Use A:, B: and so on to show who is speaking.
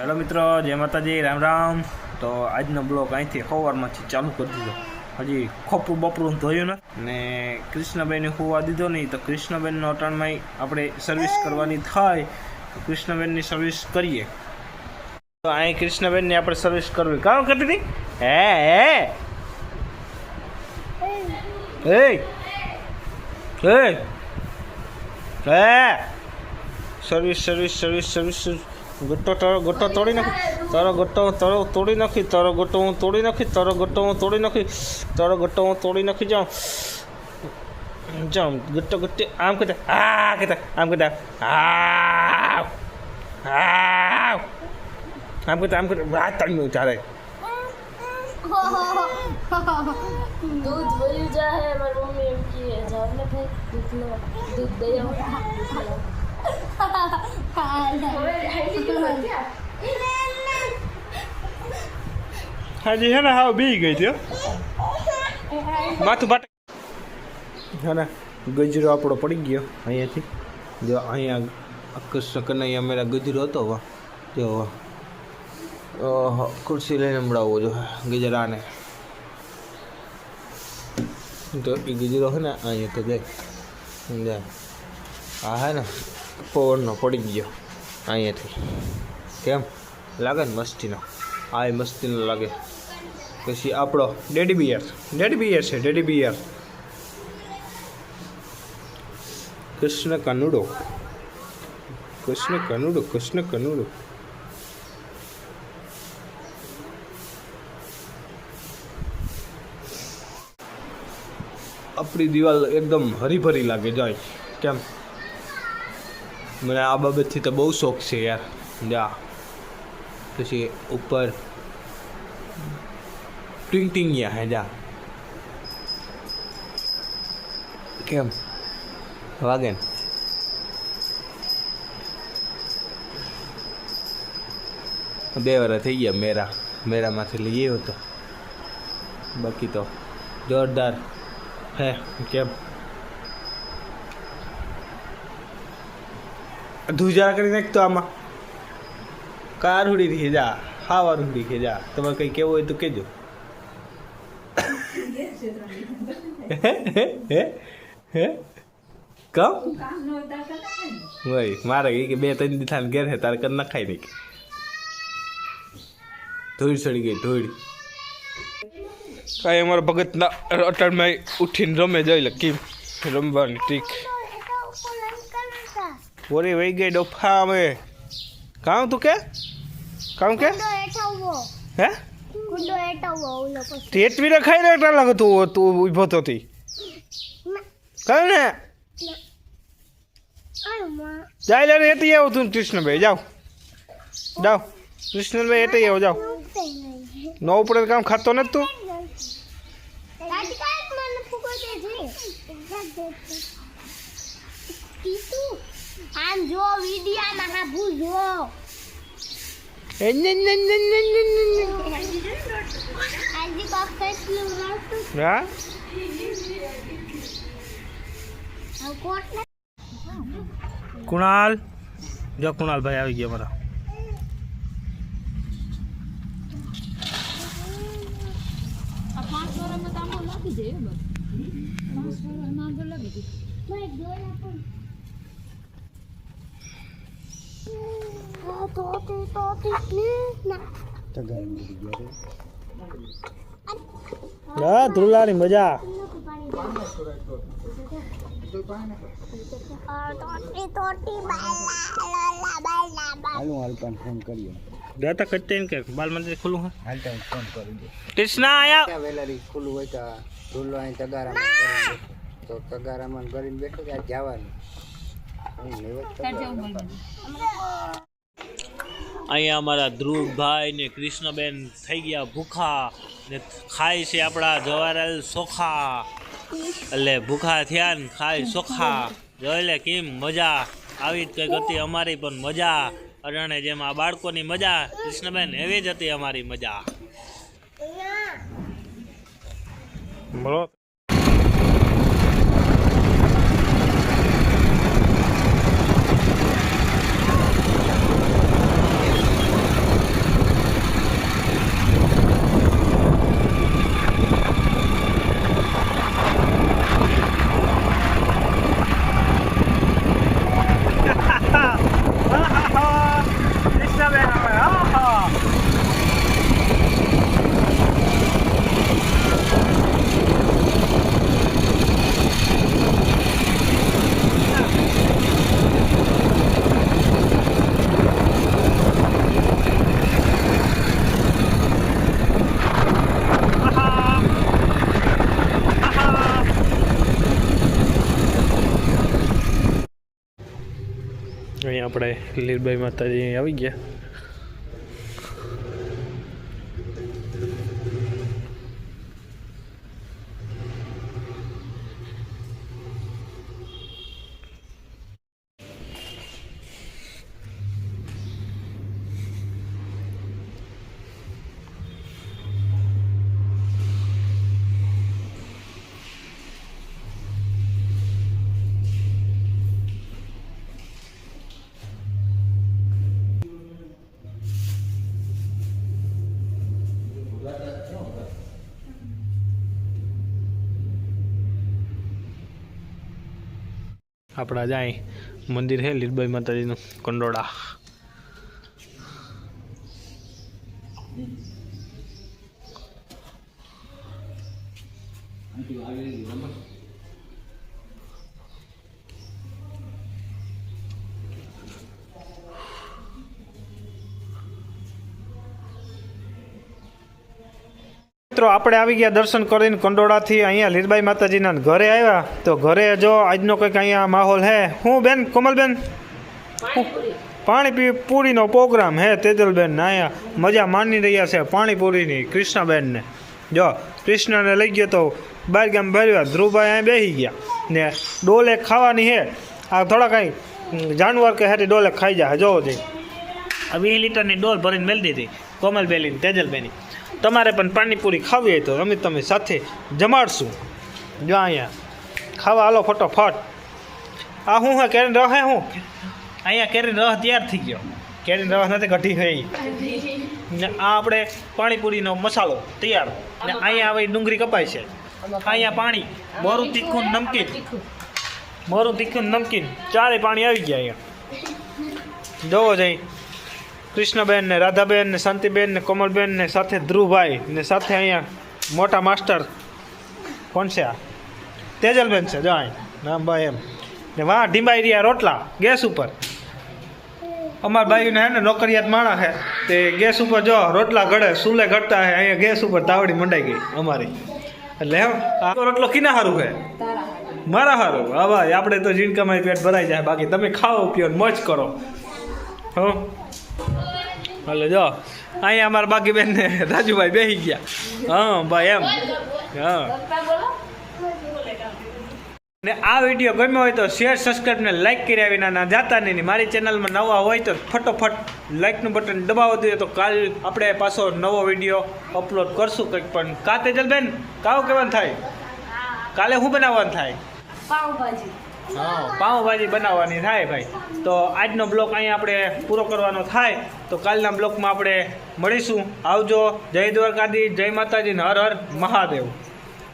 A: Hello મિત્રો, જય માતાજી, રામ રામ. તો આજનો બ્લોગ અહીંથી સવારમાંથી ચાલુ કરી દીધો. હજી ખોપરું બપરું ધોયું ને ને કૃષ્ણબેનને હોવા દીધો નહીં, તો કૃષ્ણબેનનો અટાણમાં આપણે સર્વિસ કરવાની થાય. તો કૃષ્ણબેનની સર્વિસ કરીએ. તો અહીં કૃષ્ણબેનની આપણે સર્વિસ કરવી. કામ કરતી હતી? હે હે. હે. સર્વિસ સર્વિસ સર્વિસ સર્વિસ ગોટો તારો ગોટો તોડી નાખી. તારો ગોટો તારો તોડી નાખી તારો ગોટો હું તોડી નાખી તારો ગોટો હું તોડી નાખી તારો ગોટો હું તોડી નાખી, જાઉં. જાઉં. ગોટો, ગોટે, આમ કહેતા આ કહેતા આમ કહેતા આ આમ કહેતા આમ કહેતા આ તળ્યું ચાલે
B: દૂધ વયું જાય મારી મમ્મી એમ કહે જાવ ને ભાઈ દૂધ દૂધ દઈ
A: હાજી, હે ને હા બી ગઈ થયો. માથું બાટ હે ને, ગજરો આપણો પડી ગયો અહીંયાથી. જો અહીંયા કૃષ્ણ અહીંયા મેરા ગજરો હતો વા જો ખુરશી લઈને મળાવવો જો ગજરાને. તો એ ગજરો છે ને, અહીંયા તો જાય જાય આ હે ને પવનનો પડી ગયો અહીંયાથી. કેમ? લાગે ને મસ્તીનો. આ મસ્તીનો લાગે. પછી આપણો ડેડી બિયર. ડેડી બિયર છે, ડેડી બિયર. કૃષ્ણ કનુડો. કૃષ્ણ કનુડો કૃષ્ણ કનુડો. આપણી દિવાલ એકદમ હરીભરી લાગે, જાય. કેમ? મને આ બાબતથી તો બહુ શોખ છે યાર. જા. પછી ઉપર ટિંગ ટિંગિયા હે, જા. કેમ? વાગે ને? બે વાર થઈ ગયા મેરા. મેરામાંથી લઈ આવ્યો તો. બાકી તો જોરદાર. હે, કેમ? ધુજા કરી નાખતો આમાં. કાર હુડી થી જા. વાર હુડી કે જા. તમારે કંઈ કેવું હોય તો હે હે હે કમ? ભાઈ મારે કે બે ત્રણ દી થાય ઘેર હે, તારે કર નખાય નહીં ધોઈ ચડી ગઈ ધોઈ કાંઈ અમારા ભગતના અટાણમાં ઉઠીને રમે જાય લે રમવાની ટ્રીક ઓરી વહી ગઈ ડોફા અમે. કામ તું કે? કામ કે? હે? ટેટવી ને ખાઈ ને લાગે તું તું ઊભો તો થી. કયું ને? જાય લે રે તી આવું તું કૃષ્ણભાઈ જાઓ. જાઓ. કૃષ્ણભાઈ એટી આવો જાઓ. ન ઉપડે કામ ખાતો નથી તું?
B: જો જો
A: ને ને ને ને.
B: આજે કોક કેટલું રડતું
A: હા? કુણાલ. જો કુણાલ ભાઈ આવી ગયા મારા.
B: ભાઈ દોરા પણ આ તોતી તોતી ના
A: હા ધ્રુલાની મજા. દાતા કટ્ટે કે બાલ મંદિર ખુલ્લું હા.
C: હાલતા ફોન કરી દે
A: કૃષ્ણ આયા.
C: વેલારી ખુલ્લું હોય તો ધૂલો અહીં તગારામાં તો તગારામાં કરીને બેઠો જવાનું? અહીં નૈવેદ્ય તગારામાં.
A: અહીંયા અમારા ધ્રુવભાઈ ને કૃષ્ણબેન થઈ ગયા ભૂખા ને ખાય છે આપણા જવાહરલાલ ચોખા એટલે ભૂખા થયા ને ખાય સોખા. જોઈ એટલે કેમ મજા. આવી જ કંઈક હતી અમારી પણ મજા. અટાણે જેમ બાળકોની મજા, કૃષ્ણબેન એવી જ હતી અમારી મજા. આપણે લીલબાઈ માતાજી આવી ગયા. આપણા જાય મંદિર છે લીલબાઈ માતાજીનું કંડોળા. મિત્રો, આપણે આવી ગયા દર્શન કરીને કંડોળાથી અહીંયા લીરબાઈ માતાજીના ઘરે આવ્યા. તો ઘરે જો આજનો કંઈક અહીંયા માહોલ હે. હું બેન, કોમલબેન?
B: પાણીપુરી
A: પાણી પી પૂરીનો પ્રોગ્રામ હે, તેજલબેન ને અહીંયા. મજા માની રહ્યા છે પાણીપુરીની, કૃષ્ણાબેનને. જો, કૃષ્ણને લઈ ગયો તો બહાર ગામ ભર્યા ધ્રુવભાઈ અહીં બેસી ગયા. ને ડોલે ખાવાની હે. આ થોડા કાંઈ જાનવર કે હેઠી ડોલે ખાઈ જાય જોવો જઈ. વીસ લીટરની ડોલ ભરીને મેળ દીધી. કોમલબેલી તેજલબેની તમારે પણ પાણીપુરી ખાવી હોય તો અમે તમે સાથે જમાડશું. જો અહીંયા. ખાવા હાલો ફટોફટ. આ હું હા? કેરીન રહ હે હું? અહીંયા કેરીન રહ તૈયાર થઈ ગયો. કેરીન રહ નથી ઘટી થઈ ને આ આપણે પાણીપુરીનો મસાલો તૈયાર. ને અહીંયા હવે ડુંગળી કપાય છે. અહીંયા પાણી. મોરું તીખું નમકીન. મોરું તીખું નમકીન. ચારે પાણી આવી ગયા અહીંયા. જોવો જઈ. કૃષ્ણબેન ને રાધાબેન ને શાંતિબેન ને કોમલબેન ને સાથે ધ્રુવભાઈ ને સાથે અહીંયા મોટા માસ્ટર કોણ છે આ? તેજલબેન છે, જો અહીં. નામ ભાઈ એમ. ને વાહ, ઢીંબાઈ રહ્યા રોટલા, ગેસ ઉપર. અમારા ભાઈને હે ને નોકરિયાત માણસ હે, તે ગેસ ઉપર જો રોટલા ઘડે સુલે ઘડતા હે, અહીંયા ગેસ ઉપર તાવડી મંડાઈ ગઈ અમારી. એટલે એમ, આ રોટલો કિના સારું હે? મારા સારું હા ભાઈ, આપણે તો જીણકામાં પેટ ભરાઈ જાય. બાકી તમે ખાઓ, પીઓ મોજ કરો. હો? એટલે જો અહીંયા અમારા બાકી બેન ને રાજુભાઈ બેસી ગયા. હા ભાઈ એમ. હા. ને આ વીડિયો ગમ્યો હોય તો શેર સબસ્ક્રાઈબ ને લાઈક કર્યા વિના ના જાતા નહીં મારી ચેનલમાં નવા હોય તો ફટોફટ લાઈકનું બટન દબાવી. દઈએ તો કાલ આપણે પાછો નવો વીડિયો અપલોડ કરશું કંઈક. પણ કા તેજલબેન કાવ કેવાનું થાય? કાલે શું બનાવવાનું થાય?
B: પાવભાજી
A: હા પાઉંભાજી બનાવવાની થાય ભાઈ. તો આજનો બ્લોક અહીંયા આપણે પૂરો કરવાનો થાય. તો કાલના બ્લોકમાં આપણે મળીશું. આવજો. જય દ્વારકાધી જય માતાજી હર હર મહાદેવ.